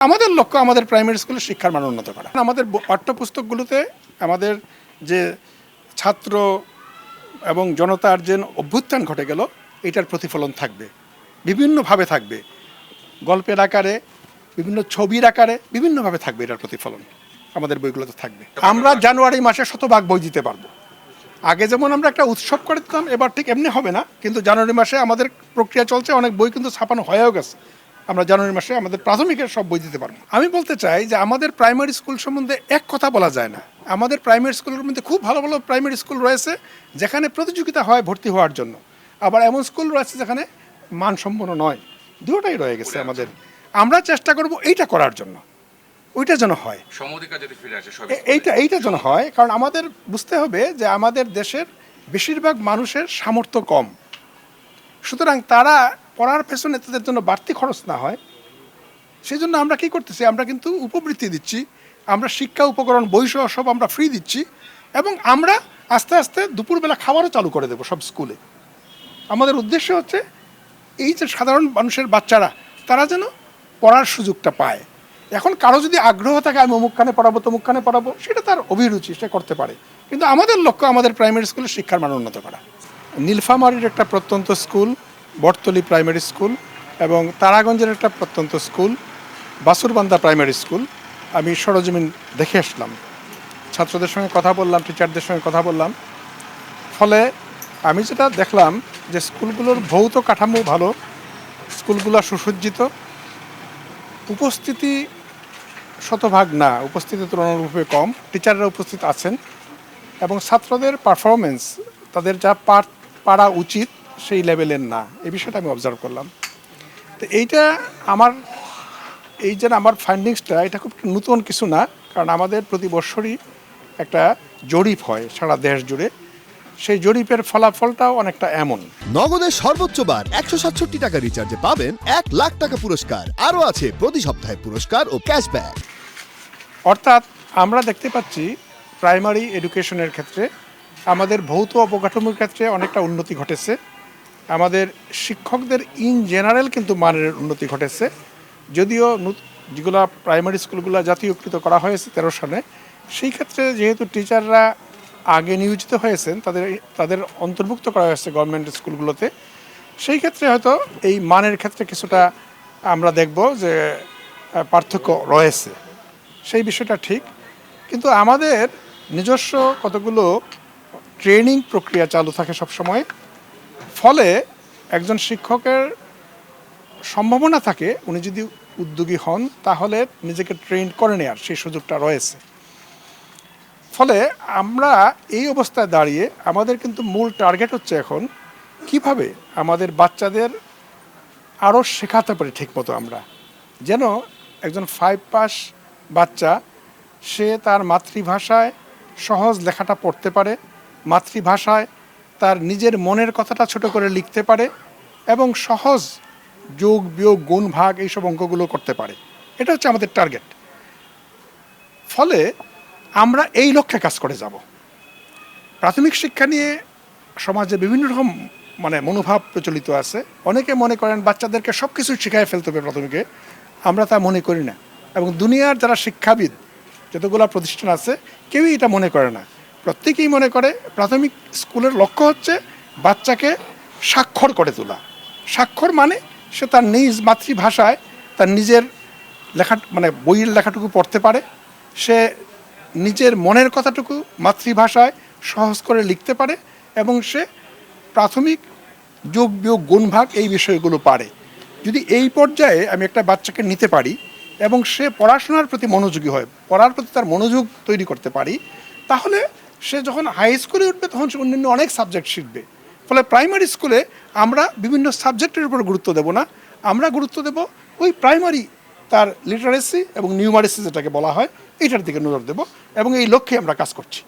আমাদের লক্ষ্য আমাদের প্রাইমারি স্কুলের শিক্ষার মান উন্নত করা। আমাদের পাঠ্যপুস্তকগুলোতে আমাদের যে ছাত্র এবং জনতার যে অভ্যুত্থান ঘটে গেল, এটার প্রতিফলন থাকবে, বিভিন্নভাবে থাকবে। গল্পের আকারে, বিভিন্ন ছবির আকারে বিভিন্নভাবে থাকবে এটার প্রতিফলন। আমাদের বইগুলোতে থাকবে। আমরা জানুয়ারি মাসে শতভাগ বই দিতে পারব। আগে যেমন আমরা একটা উৎসব করে দিতাম, এবার ঠিক এমনি হবে না। কিন্তু জানুয়ারি মাসে আমাদের প্রক্রিয়া চলছে, অনেক বই কিন্তু ছাপানো হয়েও গেছে। আমরা জানুয়ারি মাসে আমাদের প্রাথমিকের সব বই দিতে পারব। আমি বলতে চাই যে আমাদের প্রাইমারি স্কুল সম্বন্ধে এক কথা বলা যায় না। আমাদের প্রাইমারি স্কুলের মধ্যে খুব ভালো ভালো প্রাইমারি স্কুল রয়েছে যেখানে প্রতিযোগিতা হয় ভর্তি হওয়ার জন্য। আবার এমন স্কুল রয়েছে যেখানে মানসম্পন্ন নয়। দুটোটাই রয়ে গেছে আমাদের। আমরা চেষ্টা করব এইটা করার জন্য। ওইটা যেন হয়। এইটা এইটা যেন হয় কারণ আমাদের বুঝতে হবে যে আমাদের দেশের বেশিরভাগ মানুষের সামর্থ্য কম। সুতরাং তারা পড়ার পেছনে তাদের জন্য বাড়তি খরচ না হয় সেই জন্য আমরা কি করতেছি? আমরা কিন্তু উপবৃত্তি দিচ্ছি, আমরা শিক্ষা উপকরণ বইসহ সব আমরা ফ্রি দিচ্ছি এবং আমরা আস্তে আস্তে দুপুরবেলা খাবারও চালু করে দেবো সব স্কুলে। আমাদের উদ্দেশ্য হচ্ছে এই যে সাধারণ মানুষের বাচ্চারা, তারা যেন পড়ার সুযোগটা পায়। এখন কারও যদি আগ্রহ থাকে, আমি অমুকখানে পড়াবো তমুকখানে পড়াবো, সেটা তার অভিরুচি, সে করতে পারে। কিন্তু আমাদের লক্ষ্য আমাদের প্রাইমারি স্কুলের শিক্ষার মান উন্নত করা। নীলফামারির একটা প্রত্যন্ত স্কুল বটতলি প্রাইমারি স্কুল এবং তারাগঞ্জের একটা প্রত্যন্ত স্কুল, বাসুরবান্দা প্রাইমারি স্কুল। আমি সরজমিন দেখে আসলাম। ছাত্রদের সঙ্গে কথা বললাম, টিচারদের সঙ্গে কথা বললাম। ফলে আমি যেটা দেখলাম যে স্কুলগুলোর ভৌত কাঠামো ভালো, স্কুলগুলো সুসজ্জিত, উপস্থিতি শতভাগ না, উপস্থিতি তুলনামূলকভাবে কম, টিচাররা উপস্থিত আছেন এবং ছাত্রদের পারফরমেন্স তাদের যা পার, পারা উচিত সেই লেভেলের না। এই বিষয়টা আমি অবজার্ভ করলাম। তো এইটা আমার এই যে আমার ফাইন্ডিংসটা এটা খুব নতুন কিছু না কারণ আমাদের প্রতি বছরই একটা জরিপ হয় সারা দেশ জুড়ে। সেই জরিপের ফলাফলটাও অনেকটা এমন। নগদের সর্বোচ্চ বার একশো সাতষট্টি টাকা রিচার্জে পাবেন এক লাখ টাকা পুরস্কার। আরও আছে প্রতি সপ্তাহে পুরস্কার ও ক্যাশব্যাক অর্থাৎ আমরা দেখতে পাচ্ছি প্রাইমারি এডুকেশনের ক্ষেত্রে আমাদের ভৌত অবকাঠামোর ক্ষেত্রে অনেকটা উন্নতি ঘটেছে। আমাদের শিক্ষকদের ইন জেনারেল কিন্তু মানের উন্নতি ঘটেছে। যদিও যেগুলো প্রাইমারি স্কুলগুলো জাতীয়কৃত করা হয়েছে তেরো সালে, সেই ক্ষেত্রে যেহেতু টিচাররা আগে নিয়োজিত হয়েছেন, তাদের তাদের অন্তর্ভুক্ত করা হয়েছে গভর্নমেন্ট স্কুলগুলোতে সেই ক্ষেত্রে হয়তো এই মানের ক্ষেত্রে কিছুটা আমরা দেখব যে পার্থক্য রয়েছে। সেই বিষয়টা ঠিক। কিন্তু আমাদের নিজস্ব কতগুলো ট্রেনিং প্রক্রিয়া চালু থাকে সব সময় ফলে একজন শিক্ষকের সম্ভাবনা থাকে, উনি যদি উদ্যোগী হন, তাহলে নিজেকে ট্রেন করে নেওয়ার সেই সুযোগটা রয়েছে। ফলে আমরা এই অবস্থায় দাঁড়িয়ে আমাদের কিন্তু মূল টার্গেট হচ্ছে এখন কীভাবে আমাদের বাচ্চাদের আরও শেখাতে পারি ঠিকমতো আমরা। যেন একজন ফাইভ পাস বাচ্চা, সে তার মাতৃভাষায় সহজ লেখাটা পড়তে পারে, মাতৃভাষায় তার নিজের মনের কথাটা ছোট করে লিখতে পারে এবং সহজ যোগ, বিয়োগ, গুণ, ভাগ এইসব অঙ্কগুলো করতে পারে। এটা হচ্ছে আমাদের টার্গেট ফলে আমরা এই লক্ষ্যে কাজ করে যাব। প্রাথমিক শিক্ষা নিয়ে সমাজে বিভিন্ন রকম মানে মনোভাব প্রচলিত আছে। অনেকে মনে করেন বাচ্চাদেরকে সব কিছু শেখায় ফেলতে হবে প্রাথমিকে। আমরা তা মনে করি না। এবং দুনিয়ার যারা শিক্ষাবিদ, যতগুলো প্রতিষ্ঠান আছে, কেউই এটা মনে করে না। প্রত্যেকেই মনে করে প্রাথমিক স্কুলের লক্ষ্য হচ্ছে বাচ্চাকে স্বাক্ষর করে তোলা। স্বাক্ষর মানে সে তার নিজ মাতৃভাষায় তার নিজের লেখা মানে বইয়ের লেখাটুকু পড়তে পারে। সে নিজের মনের কথাটুকু মাতৃভাষায় সহজ করে লিখতে পারে এবং সে প্রাথমিক যোগ, বিয়োগ গুণভাগ এই বিষয়গুলো পারে। যদি এই পর্যায়ে আমি একটা বাচ্চাকে নিতে পারি এবং সে পড়াশোনার প্রতি মনোযোগী হয়, পড়ার প্রতি তার মনোযোগ তৈরি করতে পারি, তাহলে সে যখন হাই স্কুলে উঠবে, তখন সে অন্যান্য অনেক সাবজেক্ট শিখবে। ফলে প্রাইমারি স্কুলে আমরা বিভিন্ন সাবজেক্টের উপর গুরুত্ব দেব না। আমরা গুরুত্ব দেব ওই প্রাইমারি তার লিটারেসি এবং নিউমারেসি যেটাকে বলা হয়, এটার দিকে নজর দেব এবং এই লক্ষ্যে আমরা কাজ করছি।